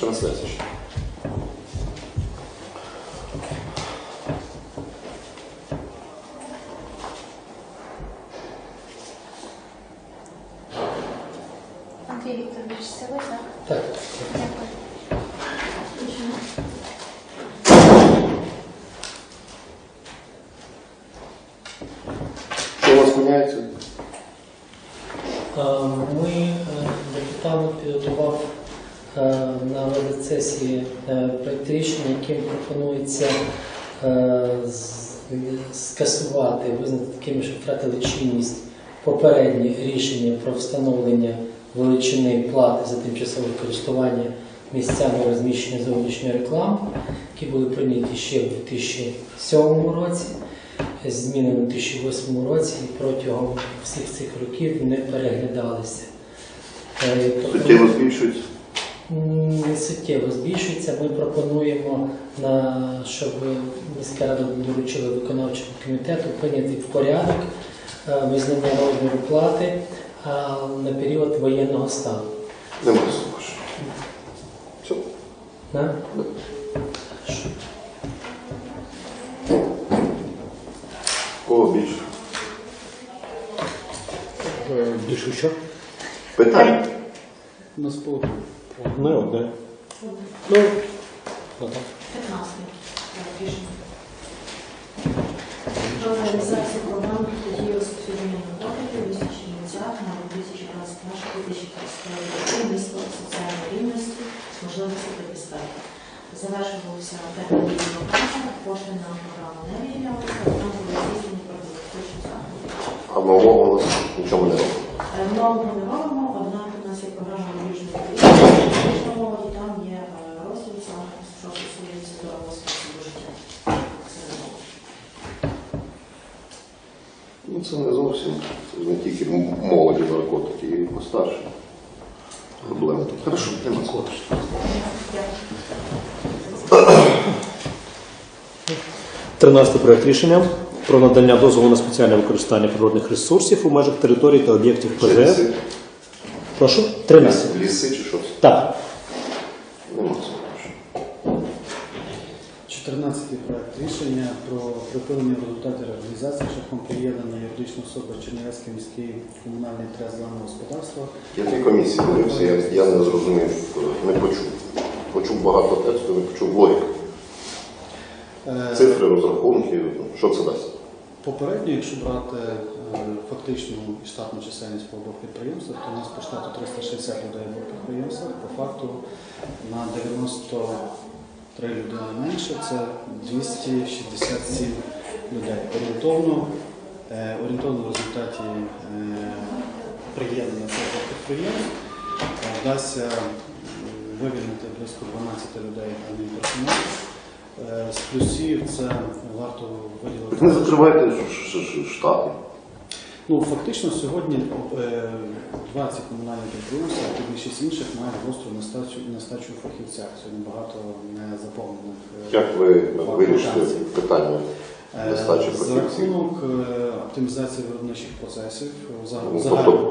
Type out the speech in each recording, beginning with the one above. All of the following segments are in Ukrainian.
Трансляція ще. Андрій Вікторович, це ви, так? Так. Дякую. Що у вас міняється? Е, Ми, е, департамент підготував е, на розгляд сесії е, рішення, яким пропонується е, скасувати, визнати такими, що втратили чинність попередні рішення про встановлення величини плати за тимчасове користування місцями розміщення зовнішньої реклами, які були прийняті ще в 2007 році. Зміни у 2008 році і протягом всіх цих років не переглядалися. Е, Суттєво збільшується. Не суттєво збільшується. Ми пропонуємо, на, щоб міська рада доручила виконавчому комітету прийняти в порядок е, визнання розміру плати на період воєнного стану. Нема слухаш. Все. Да? Кого більше? Більше що? Питань. У нас по одне одне. Ну, отак. 15 рішення. Про реалізацію програми протидії субсидійному доходу 2020 на 2021-2025 роки місто соціальної рівності з можливості та підстави. Завершувався термін дії програми, кошти на програму не виділялися, там були здійснені профілактичні заходи. А нового у нас нічого не робимо. Е, Нового не робимо, однак у нас є програма южної України, і там є е, розділ саме, що стосується здорового способу життя. Це. Ну, це не зовсім. Це не тільки молоді наркотики, і постарше. Проблема тут. Хорошо, нема слухаш. Дякую. 13 проект рішення про надання дозволу на спеціальне використання природних ресурсів у межах територій та об'єктів Чи Прошу? 13. Ліси чи що це? Так. Нема. 14 проект рішення про припинення результатів реалізації шляхом приєднання юридичної особи Чернівецький міський комунальний трезлене господарство. Я дві комісії дивився, я, я не зрозумів, не почув. Почув багато тексту, не почув логіку. Е, Цифри, розрахунки, що це дасть? Попередньо, якщо брати е, фактичну і штатну чисельність по обох підприємствах, то у нас по штату 360 людей в підприємствах, по факту на 93 людини менше, це 267 людей. Орієнтовно, е, орієнтовно в результаті е, приєднання двох підприємств е, вдасться вивільнити близько 12 людей адмінперсоналу. Е, З плюсів це варто виділити. Не закривайте штати. Ну, фактично сьогодні е, 20 комунальних підприємств, а більшість інших мають гостру нестачу, нестачу фахівця. Сьогодні багато не заповнених. е, Як ви вирішите питання е, За рахунок е, оптимізації виробничих процесів, е, Ну, Тобто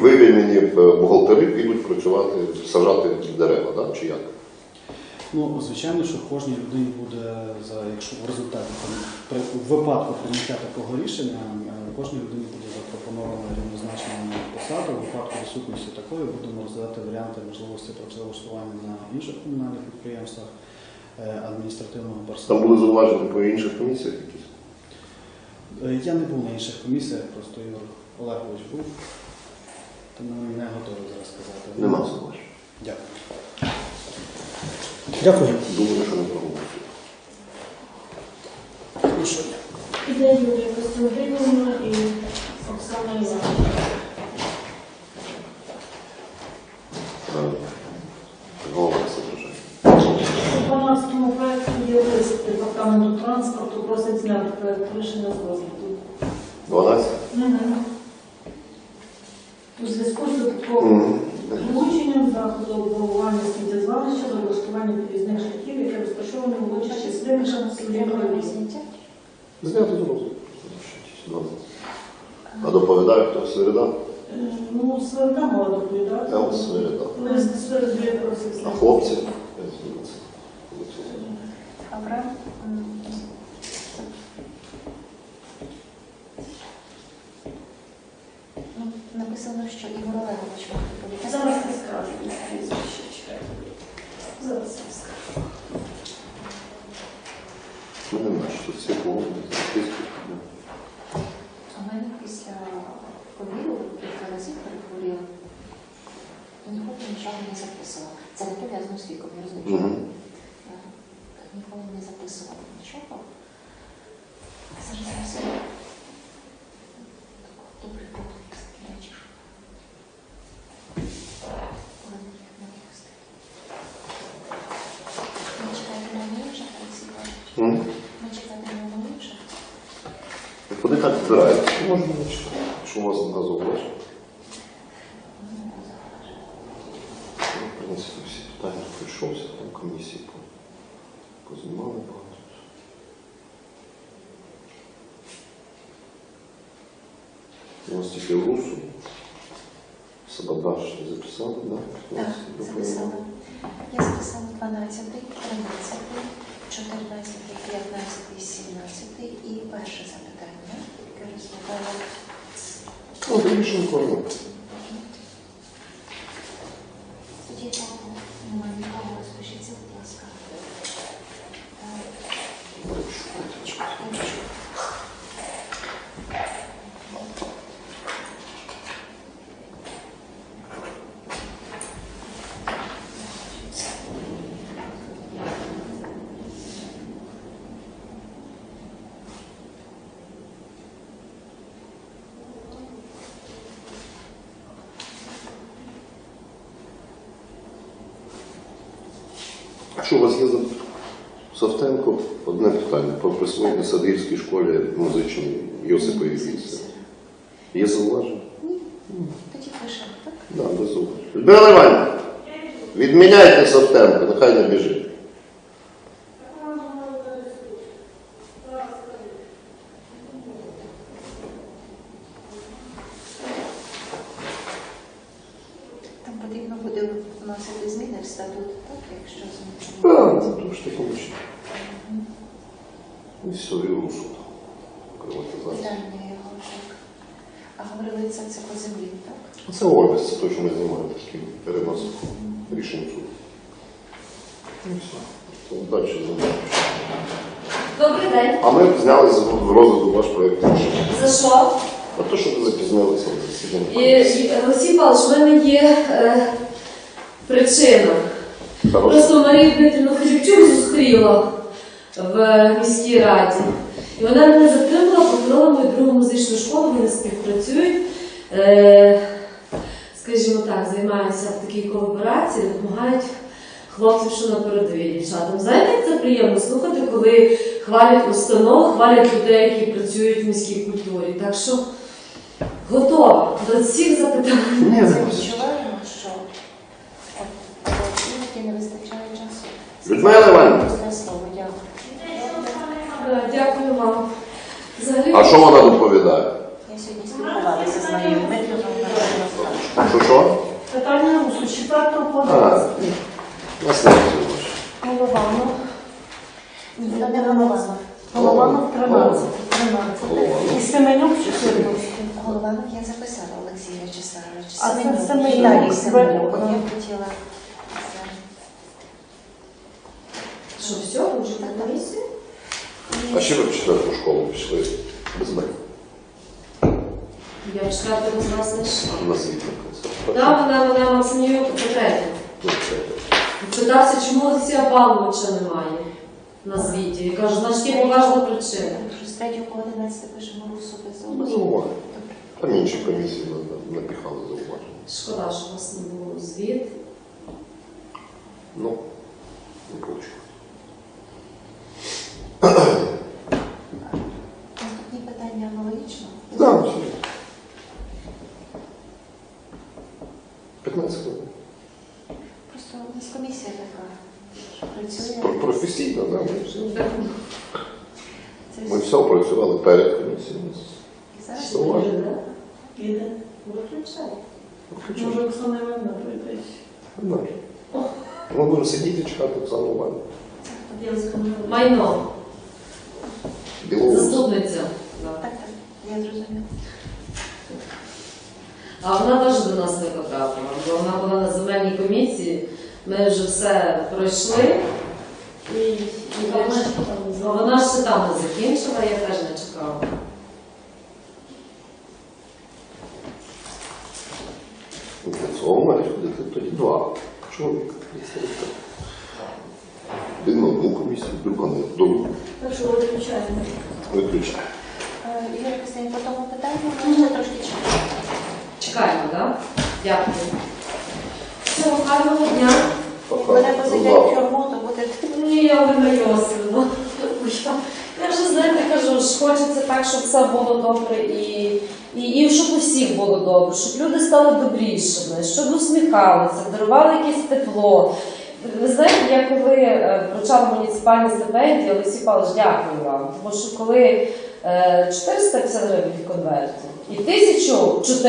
вивільнені е, бухгалтери підуть працювати, саджати дерева, чи як? Ну, звичайно, що кожній людині буде, за, якщо в результаті при в випадку прийняття такого рішення, е, кожній людині буде запропонована рівнозначна посада. У випадку відсутності такої будемо розглядати варіанти можливості працевлаштування на інших комунальних підприємствах е, адміністративного Там персоналу. були зауваження по інших комісіях якісь? Е, Я не був на інших комісіях, просто Ігор Олегович був, тому не готовий зараз сказати. Нема зауважень. Дякую. Дякую. Думаю, що не депутатському проєкті є лист департаменту транспорту, просить зняти проєкт рішення з розгляду. 12? У зв'язку з додатковим Мгм. Влученням заходу обговорення сміттєзвалища за облаштування підвізних шляхів, яке розташоване в Лучачі Слимиша на Сулєнова 8. Зняти з розгляду. А доповідає хто Середа? Е, ну, Сверда мала доповідати. Я ось Середа. Лист Сверди просить. А хлопці? Добре. Ну, написано, що Ігор Олегович має Зараз ну, не скажу. Зараз не скажу. У мене що це було У мене після ковіду кілька разів перехворіла. Нікого нічого не записувала. Це не пов'язано з віком, я розумію. Угу. Я Ніколи не записувала нічого. Зараз я все добре продукт речі. Але не встиг. Ми чекаємо на інших, Олексій Іванович. Ми чекаємо на інших. Як вони так збираються, можна не читати. Що у вас на зауваження? В принципі, всі питання пройшовся, там комісії по- познімали багато. У нас тільки Русу. Сабабаш записали, да? Так, 15 записала. Я записала 12, 13, 14, 15, 17 і перше запитання, яке розглядало Ну, більше нікого. тоді там немає нікого, розпишіться, будь ласка. Так, А що у вас є за Савтенко? Одне питання про присвоєння Садгірській школі музичній Йосипові Вільці. Є зауваження? Тоді пишемо, так? Да, без зауважень. Людмила Іванівна, відміняйте Савтенко, нехай не біжить. Там потрібно буде вносити зміни в статут, якщо Так, це дуже таке мучно. І все, і рушу. Приватизація. Його. А говорили це, це по землі, так? Це Ольга, це те, що ми знімаємо таким переносом рішень суду. І все. То Далі займаємося. Добрий день. А ми зняли з розгляду ваш проєкт рішення. За що? А то, що ви запізнилися на засідання. І, і, Олексій Павлович, в мене є е, причина. Просто Марію Дмитрівну Хребчук зустріла в міській раді. І вона мене затримала, покрила мою другу музичну школу, вони співпрацюють. Е, скажімо так, займаються в такій кооперації, допомагають хлопцям, що на передовій дівчатам. Знаєте, як це приємно слухати, коли хвалять установ, хвалять людей, які працюють в міській культурі. Так що готова до всіх запитань. Не не вистачає часу. Людмила Іванівна. Дякую. Дякую вам. Взагалі, А що вона доповідає? Я сьогодні спілкувалася з Дмитрівною, вона. Що що? Питання Русу, з 4 по А, 20. нас не розумієш. Голованов. Ні, то не Голованов. Голованов 13. 13. І Семенюк 14. Голованов я записала Олексій Вячеславович. А це Семенюк. Семенюк. Я хотіла це. Що все, ви вже на комісію? А ще ви в четверту школу пішли без мене Я в четверту без вас не йшла. на світника. Да, вона, вона Максимівка по третє. Питався, чому Олексія Павловича немає на звіті. Я кажу, значить є поважна причина. З 3 по 11 пишемо русу без зауважень. Там інші комісії на- на- напіхали зауваження. Шкода, що у вас не було звіт. Ну, не вийшло. Наступні питання аналогічно. Да, все. 15 хвилин. Просто у нас комісія така, що працює. Про- Професійно, да, ми все. Ми все опрацювали перед комісією. і зараз. Іде. Виключай. Може, Оксана Івановна прийде. Ми будемо сидіти і чекати Оксану Михайло. Майно. Білоус. Заступниця. Так, так, я зрозуміла. А вона теж до нас не потрапила, бо вона була на земельній комісії. Ми вже все пройшли. І, і Вона ж вона, там ну, ще там не закінчила, я теж не чекала. Для цього мають ходити тоді два чоловіка. Один на одну комісію, друга на другу. Так що виключаємо. Виключає. Е, Юрій Костянтин, по тому питанню ще трошки чекаємо. Чекаємо, так? Дякую. Всього гарного дня. Мене посидять в тюрму, то буде Ні, я Олена Йосифівна. Я вже знаєте, кажу, ж хочеться так, щоб все було добре і, і, і щоб у всіх було добре, щоб люди стали добрішими, щоб усміхалися, дарували якесь тепло. Ви знаєте, я коли е, вручала муніципальні стипендії, Олексій Павлович, дякую вам. Тому що коли е, 450 гривень в конверті і 1400